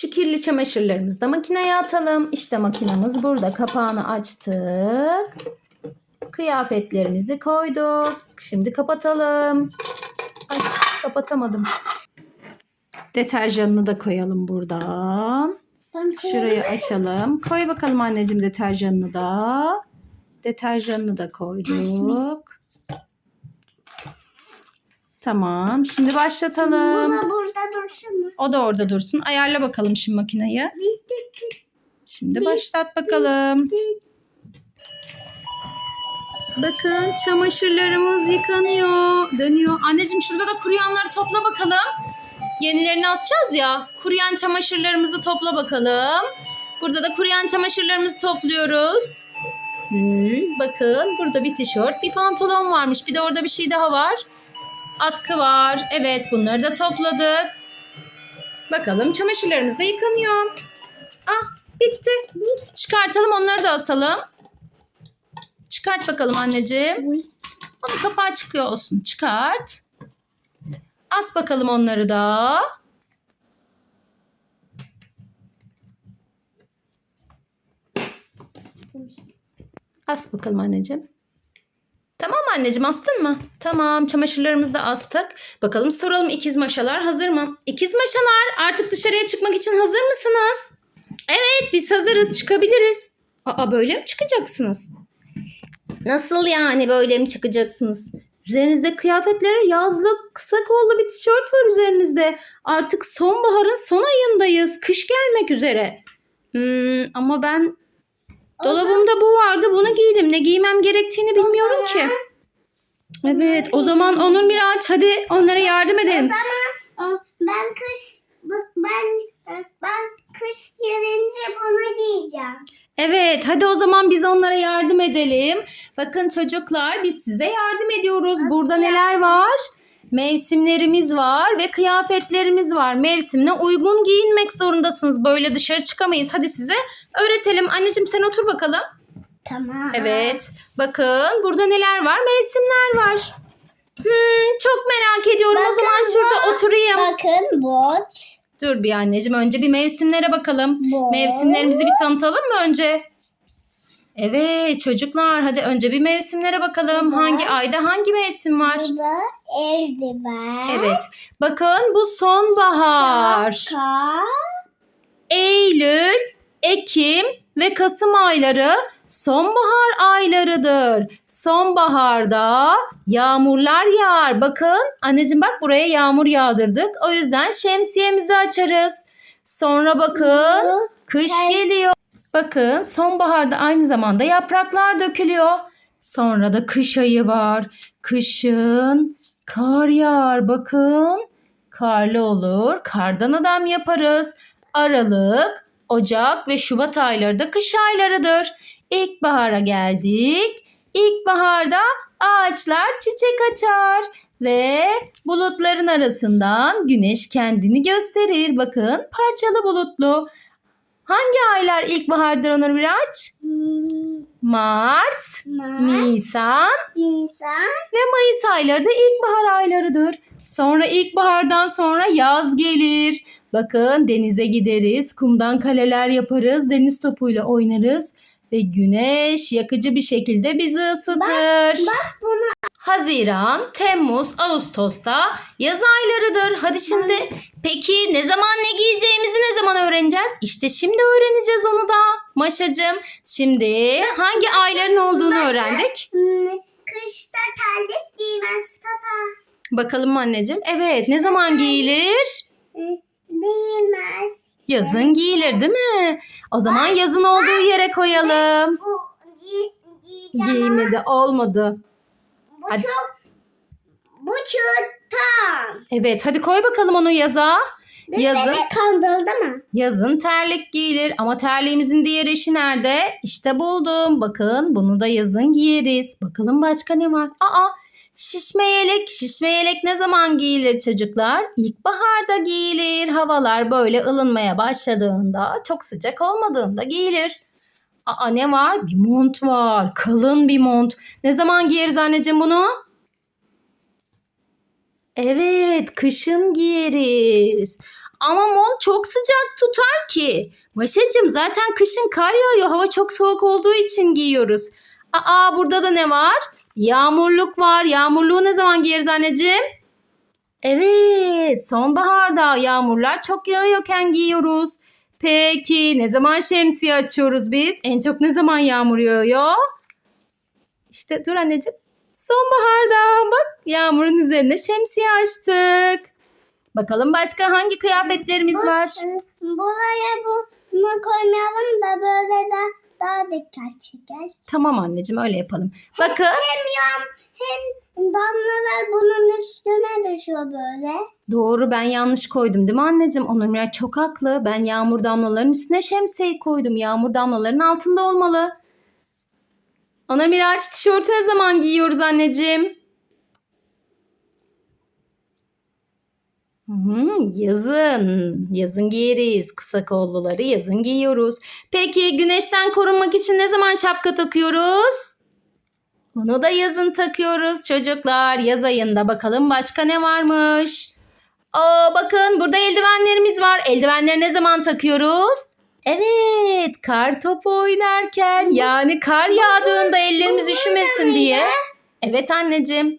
Şu kirli çamaşırlarımızı da makineye atalım. İşte makinamız burada. Kapağını açtık. Kıyafetlerimizi koyduk. Şimdi kapatalım. Ay, kapatamadım. Deterjanını da koyalım buradan. Şurayı açalım. Koy bakalım anneciğim deterjanını da. Deterjanını da koyduk. Tamam. Şimdi Bu başlatalım. da burada dursun mu? O da orada dursun. Ayarla bakalım şimdi makineyi. Şimdi başlat bakalım. Bakın çamaşırlarımız yıkanıyor. Dönüyor. Anneciğim şurada da kuruyanları topla bakalım. Yenilerini asacağız ya. Kuruyan çamaşırlarımızı topla bakalım. Burada da kuruyan çamaşırlarımızı topluyoruz. Hmm, bakın burada bir tişört, bir pantolon varmış. Bir de orada bir şey daha var. Atkı var. Evet bunları da topladık. Bakalım çamaşırlarımız da yıkanıyor. Ah bitti. Çıkartalım onları da asalım. Çıkart bakalım anneciğim. Onun kapağı çıkıyor olsun. Çıkart. As bakalım onları da. As bakalım anneciğim. Anneciğim astın mı? Tamam çamaşırlarımızı da astık. Bakalım soralım ikiz maşalar hazır mı? İkiz maşalar artık dışarıya çıkmak için hazır mısınız? Evet biz hazırız çıkabiliriz. Aa böyle mi çıkacaksınız? Nasıl yani böyle mi çıkacaksınız? Üzerinizde kıyafetler yazlık kısa kollu bir tişört var üzerinizde. Artık sonbaharın son ayındayız. Kış gelmek üzere. Hmm, ama ben dolabımda bu vardı. Bunu giydim. Ne giymem gerektiğini bilmiyorum ki. Evet o zaman onun bir aç. Hadi onlara yardım edelim. Aa, Ben kış bu- ben ben kış gelince bunu giyeceğim. Evet hadi o zaman biz onlara yardım edelim. Bakın çocuklar biz size yardım ediyoruz. Burada neler var? Mevsimlerimiz var ve kıyafetlerimiz var. Mevsimine uygun giyinmek zorundasınız. Böyle dışarı çıkamayız. Hadi size öğretelim. Anneciğim sen otur bakalım. Tamam. Evet. Bakın burada neler var? Mevsimler var. Hmm, çok merak ediyorum. o Bakın zaman şurada bu- oturayım. Bakın bot. Dur bir anneciğim. Önce bir mevsimlere bakalım. bot. Mevsimlerimizi bir tanıtalım mı önce? Evet çocuklar hadi önce bir mevsimlere bakalım. Var. Hangi ayda hangi mevsim var? Burada eldiven. Evet. Bakın bu sonbahar. Şapka. Eylül, Ekim ve Kasım ayları sonbahar aylarıdır. Sonbaharda yağmurlar yağar. Bakın anneciğim bak buraya yağmur yağdırdık. O yüzden şemsiyemizi açarız. Sonra bakın kış geliyor. Bakın sonbaharda aynı zamanda yapraklar dökülüyor. Sonra da kış ayı var. Kışın kar yağar. Bakın karlı olur. Kardan adam yaparız. Aralık, Ocak ve Şubat ayları da kış aylarıdır. İlkbahara geldik. İlkbaharda ağaçlar çiçek açar ve bulutların arasından güneş kendini gösterir. Bakın parçalı bulutlu. Hangi aylar ilkbahardır Onur Miraç? hmm, Mart, Mart, Nisan Nisan, ve Mayıs ayları da ilkbahar aylarıdır. Sonra ilkbahardan sonra yaz gelir. Bakın denize gideriz, kumdan kaleler yaparız, deniz topuyla oynarız ve güneş yakıcı bir şekilde bizi ısıtır. bak bunu Haziran, Temmuz, Ağustos'ta yaz aylarıdır. Hadi şimdi peki ne zaman ne giyeceğimizi ne zaman öğreneceğiz? İşte şimdi öğreneceğiz onu da. Maşacığım şimdi hangi ayların olduğunu öğrendik. kışta terlik giymez tata. Bakalım anneciğim. Evet ne zaman giyilir? Hmm, Değilmez. Yazın giyilir değil mi? O zaman yazın olduğu yere koyalım. Bu giy, giyeceğim Giymedi olmadı. bu Hadi. çok bu çok tam. Evet hadi koy bakalım onu yaza. Beni Yazın. kandırdı mı? Yazın terlik giyilir ama terliğimizin diğer eşi nerede? İşte buldum. Bakın bunu da yazın giyeriz. Bakalım başka ne var? Aa şişme yelek. Şişme yelek ne zaman giyilir çocuklar? İlkbaharda giyilir. Havalar böyle ılınmaya başladığında, çok sıcak olmadığında giyilir. Aa ne var? Bir mont var. Kalın bir mont. Ne zaman giyeriz anneciğim bunu? Evet, kışın giyeriz. Ama mont çok sıcak tutar ki. Maşacığım zaten kışın kar yağıyor. Hava çok soğuk olduğu için giyiyoruz. Aa burada da ne var? Yağmurluk var. Yağmurluğu ne zaman giyeriz anneciğim? Evet, sonbaharda yağmurlar çok yağıyorken giyiyoruz. Peki ne zaman şemsiye açıyoruz biz? En çok ne zaman yağmur yağıyor? İşte dur anneciğim. Sonbaharda bak yağmurun üzerine şemsiye açtık. Bakalım başka hangi kıyafetlerimiz var? Ee, Buraya bunu koymayalım da böyle de daha dikkat çeker. Tamam anneciğim öyle yapalım. Bakın Hem yağm hem damlalar bunun üstüne düşüyor böyle. doğru ben yanlış koydum değil mi anneciğim? Onur Miray çok haklı. Ben yağmur damlalarının üstüne şemsiye koydum. Yağmur damlalarının altında olmalı. Ana Miraç tişörtü ne zaman giyiyoruz anneciğim? Yazın. Yazın giyeriz. Kısa kolluları yazın giyiyoruz. Peki güneşten korunmak için ne zaman şapka takıyoruz? Bunu da yazın takıyoruz çocuklar. Yaz ayında bakalım başka ne varmış? Aa, bakın burada eldivenlerimiz var. Eldivenleri ne zaman takıyoruz? Evet, kar topu oynarken yani kar yağdığında ellerimiz üşümesin diye. Evet anneciğim.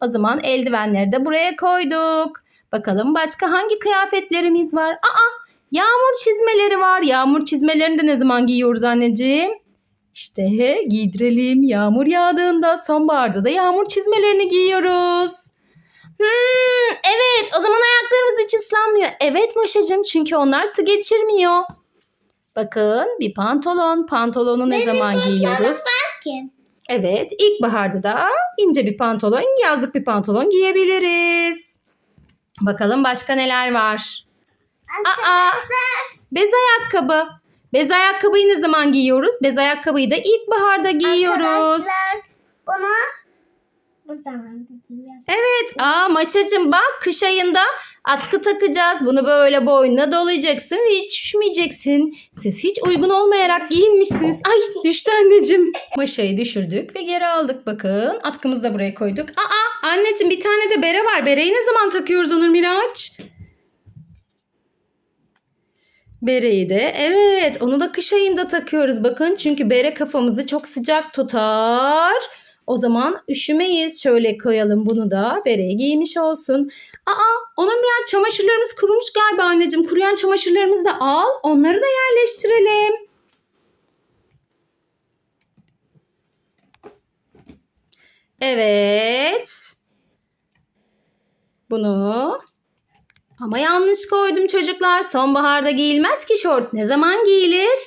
O zaman eldivenleri de buraya koyduk. Bakalım başka hangi kıyafetlerimiz var? Aa, yağmur çizmeleri var. Yağmur çizmelerini de ne zaman giyiyoruz anneciğim? İşte giydirelim. Yağmur yağdığında sonbaharda da yağmur çizmelerini giyiyoruz. Hmm, evet o zaman ayaklarımız hiç ıslanmıyor. Evet Maşacığım çünkü onlar su geçirmiyor. Bakın bir pantolon. Pantolonu ne zaman giyiyoruz? Ki. Evet ilkbaharda da ince bir pantolon, yazlık bir pantolon giyebiliriz. Bakalım başka neler var? Aa, bez ayakkabı. Bez ayakkabıyı ne zaman giyiyoruz? Bez ayakkabıyı da ilkbaharda giyiyoruz. Arkadaşlar bunu bu zamanda giyiyoruz. Evet. Aa Maşacığım bak kış ayında atkı takacağız. Bunu böyle boynuna dolayacaksın ve hiç üşümeyeceksin. Siz hiç uygun olmayarak giyinmişsiniz. Ay düştü anneciğim. Maşayı düşürdük ve geri aldık bakın. Atkımızı da buraya koyduk. Aa anneciğim bir tane de bere var. Bereyi ne zaman takıyoruz Onur Miraç? Bereyi de evet onu da kış ayında takıyoruz bakın çünkü bere kafamızı çok sıcak tutar. O zaman üşümeyiz. Şöyle koyalım bunu da. Bereye giymiş olsun. Aa onun ya çamaşırlarımız kurumuş galiba anneciğim. Kuruyan çamaşırlarımızı da al. Onları da yerleştirelim. Evet. Bunu ama yanlış koydum çocuklar. Sonbaharda giyilmez ki şort. Ne zaman giyilir?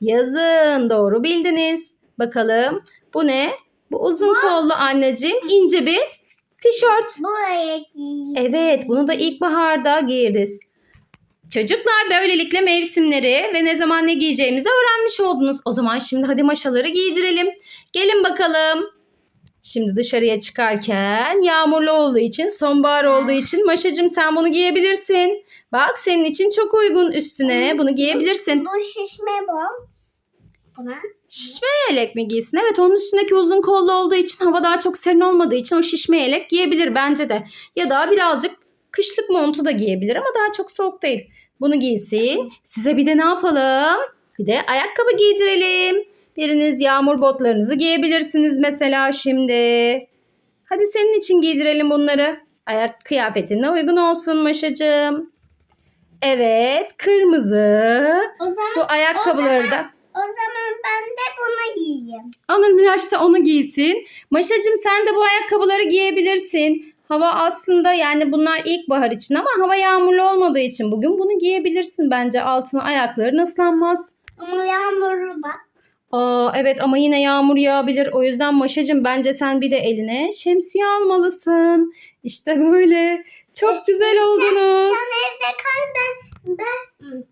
Yazın. Doğru bildiniz. Bakalım bu ne? Bu uzun kollu anneciğim ince bir tişört. Evet bunu da ilkbaharda giyeriz. Çocuklar böylelikle mevsimleri ve ne zaman ne giyeceğimizi öğrenmiş oldunuz. O zaman şimdi hadi maşaları giydirelim. Gelin bakalım. Şimdi dışarıya çıkarken yağmurlu olduğu için, sonbahar olduğu için Maşacığım sen bunu giyebilirsin. Bak senin için çok uygun üstüne. Bunu giyebilirsin. Bu şişme bu. Buna. Şişme yelek mi giysin? Evet onun üstündeki uzun kollu olduğu için hava daha çok serin olmadığı için o şişme yelek giyebilir bence de. Ya da birazcık kışlık montu da giyebilir ama daha çok soğuk değil. Bunu giysin. Size bir de ne yapalım? Bir de ayakkabı giydirelim. Biriniz yağmur botlarınızı giyebilirsiniz mesela şimdi. Hadi senin için giydirelim bunları. Ayak kıyafetine uygun olsun Maşacığım. Evet kırmızı. O zaman Bu ayakkabıları da o zaman ben de bunu giyeyim. Anıl Miraç da onu giysin. Maşacığım sen de bu ayakkabıları giyebilirsin. Hava aslında yani bunlar ilkbahar için ama hava yağmurlu olmadığı için bugün bunu giyebilirsin bence. Altına ayakların ıslanmaz. Ama yağmuru bak. Aa, evet ama yine yağmur yağabilir. O yüzden Maşacığım bence sen bir de eline şemsiye almalısın. İşte böyle. Çok güzel oldunuz. Sen evde kal ben ben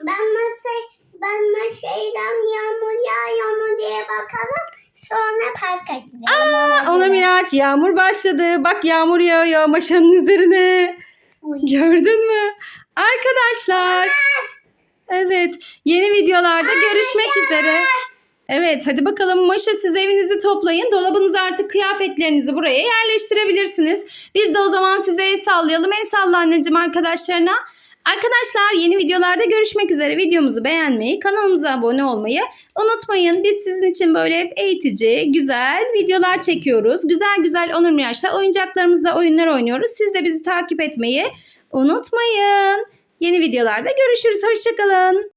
ben masay ben masaydan yağmur yağıyor mu diye bakalım. Sonra parka gidelim. Aa, Ona Miraç yağmur başladı. Bak yağmur yağıyor maşanın üzerine. Uy. Gördün mü? Arkadaşlar. Evet. Yeni videolarda görüşmek üzere. Evet hadi bakalım Maşa siz evinizi toplayın. Dolabınıza artık kıyafetlerinizi buraya yerleştirebilirsiniz. Biz de o zaman size el sallayalım. El salla anneciğim arkadaşlarına. Arkadaşlar yeni videolarda görüşmek üzere. Videomuzu beğenmeyi, kanalımıza abone olmayı unutmayın. Biz sizin için böyle hep eğitici, güzel videolar çekiyoruz. Güzel güzel Onur Miraç'ta oyuncaklarımızla oyunlar oynuyoruz. Siz de bizi takip etmeyi unutmayın. Yeni videolarda görüşürüz. Hoşçakalın.